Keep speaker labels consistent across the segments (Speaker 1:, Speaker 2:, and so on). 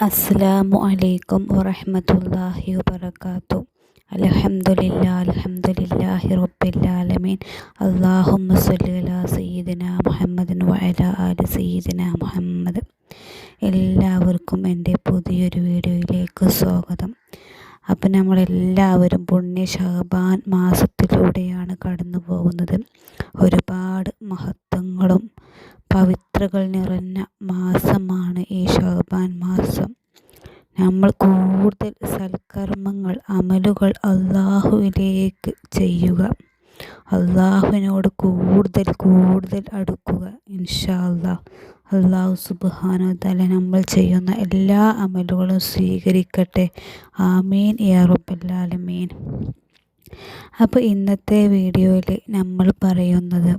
Speaker 1: അസ്സലാമു അലൈക്കും വബറകാത്തു. അൽഹംദുലില്ലാഹി അൽഹംദുലില്ലാഹി റബ്ബിൽ ആലമീൻ അല്ലാഹുമ്മ സല്ലി അലാ സയ്യിദിന മുഹമ്മദിൻ വഅലാ ആലി സയ്യിദിന മുഹമ്മദ്. എല്ലാവർക്കും എന്റെ പുതിയൊരു വീഡിയോയിലേക്ക് സ്വാഗതം. അപ്പം നമ്മളെല്ലാവരും പുണ്യ ഷഹബാൻ മാസത്തിലൂടെയാണ് കടന്നു പോകുന്നത് ഒരുപാട് മഹത്വങ്ങളും പവിത്രകൾ നിറഞ്ഞ മാസമാണ് ഈ ഷഹബാൻ മാസം. നമ്മൾ കൂടുതൽ സൽക്കർമ്മങ്ങൾ അമലുകൾ അള്ളാഹുവിലേക്ക് ചെയ്യുക. അള്ളാഹുവിനോട് കൂടുതൽ കൂടുതൽ അടുക്കുക ഇൻഷാ അള്ളാഹ് അള്ളാഹു സുബാനോ തല നമ്മൾ ചെയ്യുന്ന എല്ലാ അമലുകളും സ്വീകരിക്കട്ടെ. ആമീൻ റബ്ബല്ലാലമീൻ അപ്പോൾ ഇന്നത്തെ വീഡിയോയിൽ നമ്മൾ പറയുന്നത്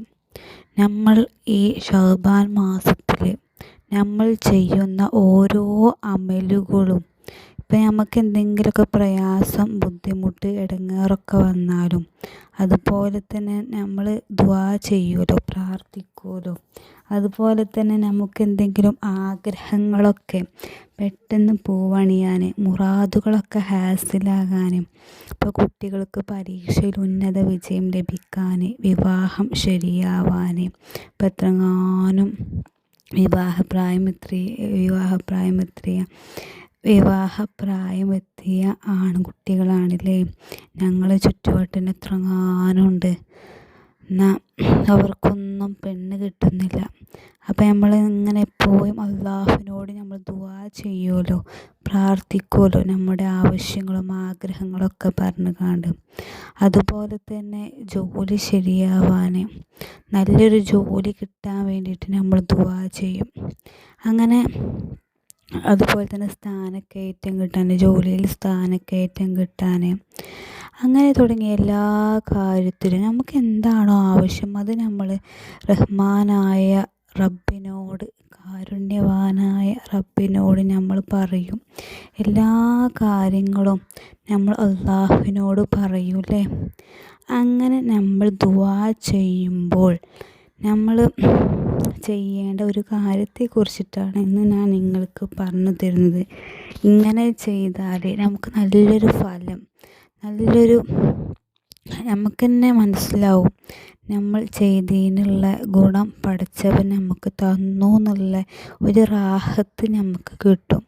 Speaker 1: നമ്മൾ ഈ ഷഹബാൻ മാസത്തിൽ നമ്മൾ ചെയ്യുന്ന ഓരോ അമലുകളും ഇപ്പം നമുക്ക് എന്തെങ്കിലുമൊക്കെ പ്രയാസം ബുദ്ധിമുട്ട് ഇടങ്ങേറൊക്കെ വന്നാലും അതുപോലെ തന്നെ നമ്മൾ ദ്വാ ചെയ്യുമല്ലോ പ്രാർത്ഥിക്കുമല്ലോ അതുപോലെ തന്നെ നമുക്ക് എന്തെങ്കിലും ആഗ്രഹങ്ങളൊക്കെ പെട്ടെന്ന് പൂവണിയാൻ മുറാദുകളൊക്കെ ഹാസിലാകാനും ഇപ്പോൾ കുട്ടികൾക്ക് പരീക്ഷയിൽ ഉന്നത വിജയം ലഭിക്കാൻ വിവാഹം ശരിയാവാൻ ഇപ്പം എത്രങ്ങാനും വിവാഹപ്രായമെത്തിയ വിവാഹപ്രായമെത്തിയ വിവാഹപ്രായമെത്തിയ ആൺകുട്ടികളാണല്ലേ. ഞങ്ങളെ ചുറ്റുവട്ടത്തിന് എത്രങ്ങാനുണ്ട്. എന്നാൽ അവർക്കൊന്നും പെണ്ണ് കിട്ടുന്നില്ല. അപ്പം നമ്മൾ ഇങ്ങനെ എപ്പോഴും അള്ളാഹുവിനോട് നമ്മൾ ദുവാ ചെയ്യുമല്ലോ പ്രാർത്ഥിക്കുമല്ലോ നമ്മുടെ ആവശ്യങ്ങളും ആഗ്രഹങ്ങളൊക്കെ പറഞ്ഞു കാണ്ട്. അതുപോലെ തന്നെ ജോലി ശരിയാവാൻ നല്ലൊരു ജോലി കിട്ടാൻ വേണ്ടിയിട്ട് നമ്മൾ ദുവാ ചെയ്യും. അങ്ങനെ അതുപോലെ തന്നെ സ്ഥാനക്കയറ്റം കിട്ടാൻ ജോലിയിൽ സ്ഥാനക്കയറ്റം കിട്ടാൻ. അങ്ങനെ തുടങ്ങിയ എല്ലാ കാര്യത്തിലും നമുക്ക് എന്താണോ ആവശ്യം അത് നമ്മൾ റഹ്മാനായ റബ്ബിനോട് കാരുണ്യവാനായ റബ്ബിനോട് നമ്മൾ പറയും. എല്ലാ കാര്യങ്ങളും നമ്മൾ അള്ളാഹുവിനോട് പറയൂലേ അങ്ങനെ നമ്മൾ ദുവാ ചെയ്യുമ്പോൾ നമ്മൾ ചെയ്യേണ്ട ഒരു കാര്യത്തെക്കുറിച്ചിട്ടാണ് ഇന്ന് ഞാൻ നിങ്ങൾക്ക് പറഞ്ഞു തരുന്നത്. ഇങ്ങനെ ചെയ്താൽ നമുക്ക് നല്ലൊരു ഫലം നല്ലൊരു നമുക്ക് തന്നെ മനസ്സിലാവും. നമ്മൾ ചെയ്തതിനുള്ള ഗുണം പഠിച്ചവൻ നമുക്ക് തന്നു എന്നുള്ള ഒരു റാഹത്ത് നമുക്ക് കിട്ടും.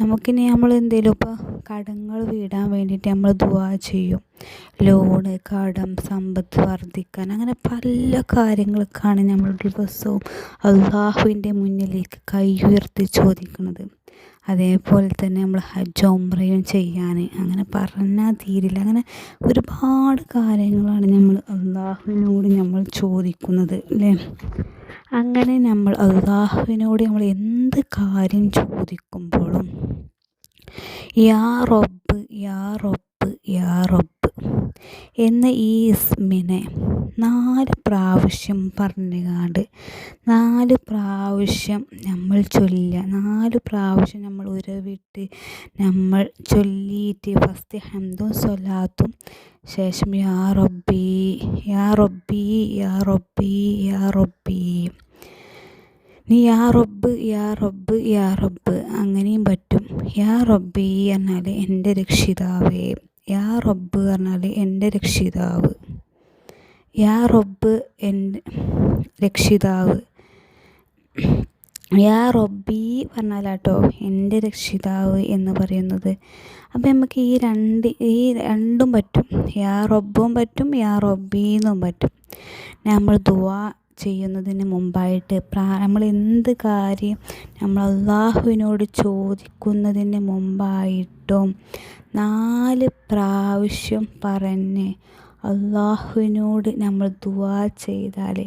Speaker 1: നമുക്കിനി നമ്മൾ എന്തെങ്കിലും ഇപ്പോൾ കടങ്ങൾ വീടാൻ വേണ്ടിയിട്ട് നമ്മൾ ദുവാ ചെയ്യും. ലോണ് കടം സമ്പത്ത് വർദ്ധിക്കാൻ. അങ്ങനെ പല കാര്യങ്ങൾക്കാണ് നമ്മൾ ദിവസവും അള്ളാഹുവിന്റെ മുന്നിലേക്ക് കൈ ഉയർത്തി ചോദിക്കുന്നത്. അതേപോലെ തന്നെ നമ്മൾ ഹജ്ജ് ഉംറയും ചെയ്യാൻ അങ്ങനെ പറഞ്ഞാൽ തീരില്ല. അങ്ങനെ ഒരുപാട് കാര്യങ്ങളാണ് നമ്മൾ അള്ളാഹുവിനോട് നമ്മൾ ചോദിക്കുന്നത് അല്ലേ? അങ്ങനെ നമ്മൾ അള്ളാഹുവിനോട് നമ്മൾ എന്ത് കാര്യം ചോദിക്കുമ്പോഴും യാ റബ്ബ് യാ റബ്ബ് യാ റബ്ബ് എന്ന ഈ ഇസ്മിനെ നാല് പ്രാവശ്യം പറഞ്ഞുകാണ്ട് നാല് പ്രാവശ്യം നമ്മൾ ചൊല്ലുക. നാല് പ്രാവശ്യം നമ്മൾ ഉരവിട്ട് നമ്മൾ ചൊല്ലിയിട്ട് ഫസ്റ്റ് ഹംദും സ്വലാത്തും ശേഷം യാ റബ്ബി യാ റബ്ബി യാ റബ്ബി യാ റബ്ബി. നീ യാ റബ്ബ് യാ റബ്ബ് യാ റബ്ബ് അങ്ങനെയും പറ്റും. യാ റബ്ബി എന്നാൽ എന്റെ രക്ഷിതാവേ. യാ റബ്ബ് പറഞ്ഞാൽ എന്റെ രക്ഷിതാവ്. യാ റബ്ബ് എൻ രക്ഷിതാവ്. യാ റബ്ബി പറഞ്ഞാലാട്ടോ എന്റെ രക്ഷിതാവ് എന്ന് പറയുന്നത്. അപ്പം നമുക്ക് ഈ രണ്ട് ഈ രണ്ടും പറ്റും. യാ റബ്ബും പറ്റും യാ റബ്ബീന്നും പറ്റും. നമ്മൾ ദുവാ ചെയ്യുന്നതിന് മുമ്പായിട്ട് പ്രാ നമ്മൾ എന്ത് കാര്യം നമ്മൾ അള്ളാഹുവിനോട് ചോദിക്കുന്നതിന് മുമ്പായിട്ടും നാല് പ്രാവശ്യം പറഞ്ഞ് അള്ളാഹുവിനോട് നമ്മൾ ദുവാ ചെയ്താൽ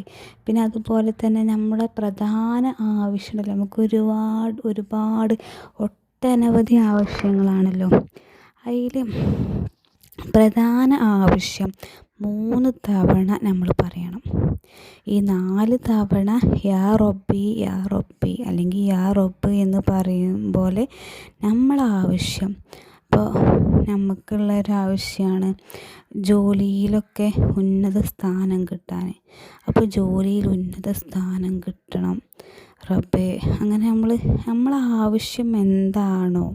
Speaker 1: പിന്നെ അതുപോലെ തന്നെ നമ്മുടെ പ്രധാന ആവശ്യമുണ്ടല്ലോ നമുക്ക് ഒരുപാട് ഒരുപാട് ഒട്ടനവധി ആവശ്യങ്ങളാണല്ലോ. അതിൽ പ്രധാന ആവശ്യം മൂന്ന് തവണ നമ്മൾ പറയണം. ഈ നാല് തവണ യാ റബ്ബി യാ റബ്ബി അല്ലെങ്കിൽ യാ റബ്ബ് എന്ന് പറയും പോലെ നമ്മളാവശ്യം ഇപ്പോൾ നമുക്കുള്ള ഒരാവശ്യമാണ് ജോലിയിലൊക്കെ ഉന്നത സ്ഥാനം കിട്ടാൻ അപ്പോൾ ജോലിയിൽ ഉന്നത സ്ഥാനം കിട്ടണം. റബ്ബേ അങ്ങനെ നമ്മൾ നമ്മളെ ആവശ്യം എന്താണോ.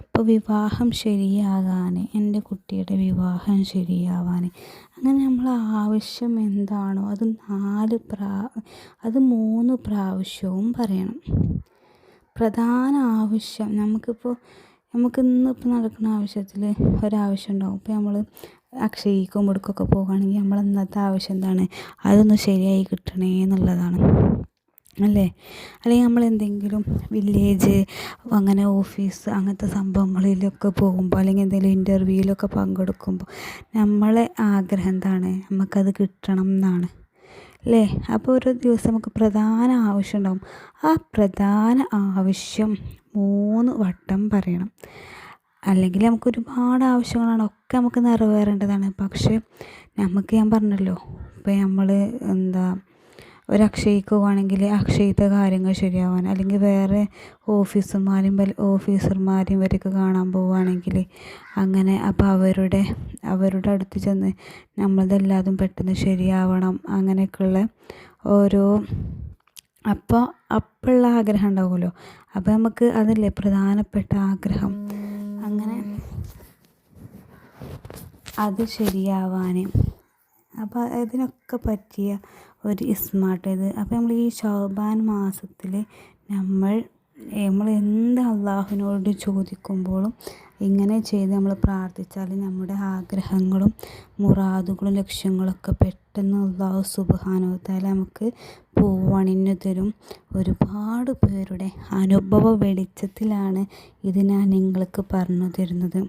Speaker 1: ഇപ്പോൾ വിവാഹം ശരിയാകാൻ എന്റെ കുട്ടിയുടെ വിവാഹം ശരിയാവാൻ അങ്ങനെ നമ്മളെ ആവശ്യം എന്താണോ അത് നാല് പ്രാ അത് മൂന്ന് പ്രാവശ്യവും പറയണം. പ്രധാന ആവശ്യം നമുക്കിപ്പോൾ നമുക്ക് ഇന്നിപ്പോൾ നടക്കുന്ന ആവശ്യത്തിൽ ഒരാവശ്യം ഉണ്ടാവും. ഇപ്പോൾ നമ്മൾ അക്ഷയിക്കും ഇവിടേക്കൊക്കെ പോകുകയാണെങ്കിൽ നമ്മൾ ഇന്നത്തെ ആവശ്യം എന്താണ്? അതൊന്ന് ശരിയായി കിട്ടണേ എന്നുള്ളതാണ്. അല്ലേ? അല്ലെങ്കിൽ നമ്മൾ എന്തെങ്കിലും വില്ലേജ് അങ്ങനെ ഓഫീസ് അങ്ങനത്തെ സംഭവങ്ങളിലൊക്കെ പോകുമ്പോൾ അല്ലെങ്കിൽ എന്തെങ്കിലും ഇന്റർവ്യൂവിലൊക്കെ പങ്കെടുക്കുമ്പോൾ നമ്മളെ ആഗ്രഹം എന്താണ്? നമുക്കത് കിട്ടണം എന്നാണ്. അല്ലേ അപ്പോൾ ഒരു ദിവസം നമുക്ക് പ്രധാന ആവശ്യം ഉണ്ടാവും. ആ പ്രധാന ആവശ്യം മൂന്ന് വട്ടം പറയണം. അല്ലെങ്കിൽ നമുക്ക് ഒരുപാട് ആവശ്യങ്ങളാണ്. ഒക്കെ നമുക്ക് നിറവേറേണ്ടതാണ്. പക്ഷേ നമുക്ക് ഞാൻ പറഞ്ഞല്ലോ. ഇപ്പോൾ നമ്മൾ എന്താ ഒരു അക്ഷയ്ക്ക് പോവുകയാണെങ്കിൽ അക്ഷയത്തെ കാര്യങ്ങൾ ശരിയാവാൻ അല്ലെങ്കിൽ വേറെ ഓഫീസർമാരും ഓഫീസർമാരെയും ഇവരൊക്കെ കാണാൻ പോവുകയാണെങ്കിൽ അങ്ങനെ അപ്പോൾ അവരുടെ അവരുടെ അടുത്ത് ചെന്ന് നമ്മളതെല്ലാതും പെട്ടെന്ന് ശരിയാവണം. അങ്ങനെയൊക്കെയുള്ള ഓരോ അപ്പോൾ അപ്പോഴുള്ള ആഗ്രഹം ഉണ്ടാവുമല്ലോ. അപ്പോൾ നമുക്ക് അതല്ലേ പ്രധാനപ്പെട്ട ആഗ്രഹം. അങ്ങനെ അത് ശരിയാവാൻ അപ്പോൾ അതിനൊക്കെ പറ്റിയ ഒരു സ്മാർട്ട് ഇത്. അപ്പോൾ നമ്മൾ ഈ ശോഭൻ മാസത്തിൽ നമ്മൾ നമ്മൾ എന്ത് അള്ളാഹുവിനോട് ചോദിക്കുമ്പോഴും ഇങ്ങനെ ചെയ്ത് നമ്മൾ പ്രാർത്ഥിച്ചാൽ നമ്മുടെ ആഗ്രഹങ്ങളും മുറാദുകളും ലക്ഷ്യങ്ങളൊക്കെ പെട്ടെന്ന് അള്ളാഹു സുബ്ഹാനഹു നമുക്ക് പൂവണിഞ്ഞു തരും. ഒരുപാട് പേരുടെ അനുഭവ വെളിച്ചത്തിലാണ് ഇത് ഞാൻ നിങ്ങൾക്ക് പറഞ്ഞു തരുന്നത്.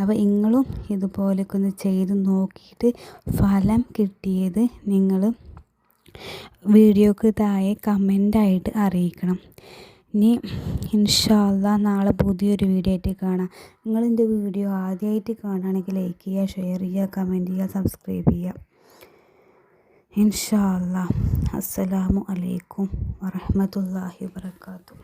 Speaker 1: അപ്പോൾ നിങ്ങളും ഇതുപോലെയൊക്കെ ഒന്ന് ചെയ്ത് നോക്കിയിട്ട് ഫലം കിട്ടിയത് നിങ്ങൾ വീഡിയോക്ക് താഴെ കമന്റായിട്ട് അറിയിക്കണം. ഇനി ഇൻഷാല്ല നാളെ പുതിയൊരു വീഡിയോ ആയിട്ട് കാണാം. നിങ്ങൾ എന്റെ വീഡിയോ ആദ്യമായിട്ട് കാണുകയാണെങ്കിൽ ലൈക്ക് ചെയ്യുക ഷെയർ ചെയ്യുക കമന്റ് ചെയ്യുക സബ്സ്ക്രൈബ് ചെയ്യുക. ഇൻഷാല്ല അസ്സലാമു അലൈക്കും വറഹമത്തല്ലാഹി വാത്തു